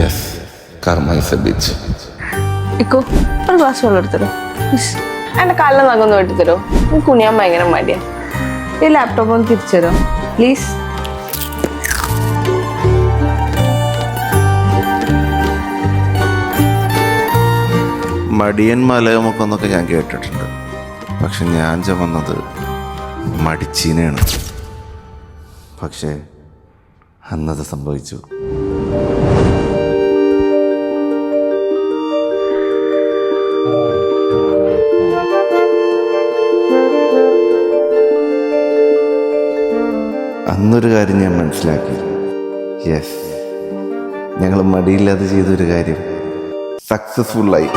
Yes karma is a bitch eco ഒരു glass വെള്ളം എടുത്തരോ? പ്ലീസ് എന്റെ കാലിൽ നഖൊന്ന് വെട്ടി തരോ എനിക്ക് ഭയങ്കര മടിയാ. ഈ ലാപ്ടോപ്പ് ഒന്ന് തിരിച്ചു തരോ പ്ലീസ് മടിയൻ മലയമുക്കെന്നൊക്കെ ഞാൻ കേട്ടിട്ടുണ്ട്. പക്ഷെ ഞാൻ ചുമന്നത് മടിച്ചീനയാണ് പക്ഷേ അന്നത് സംഭവിച്ചു. അന്നൊരു കാര്യം ഞാൻ മനസ്സിലാക്കി. യെസ് ഞങ്ങൾ മടിയില്ലാതെ ചെയ്തൊരു കാര്യം. സക്സസ്ഫുള്ളായി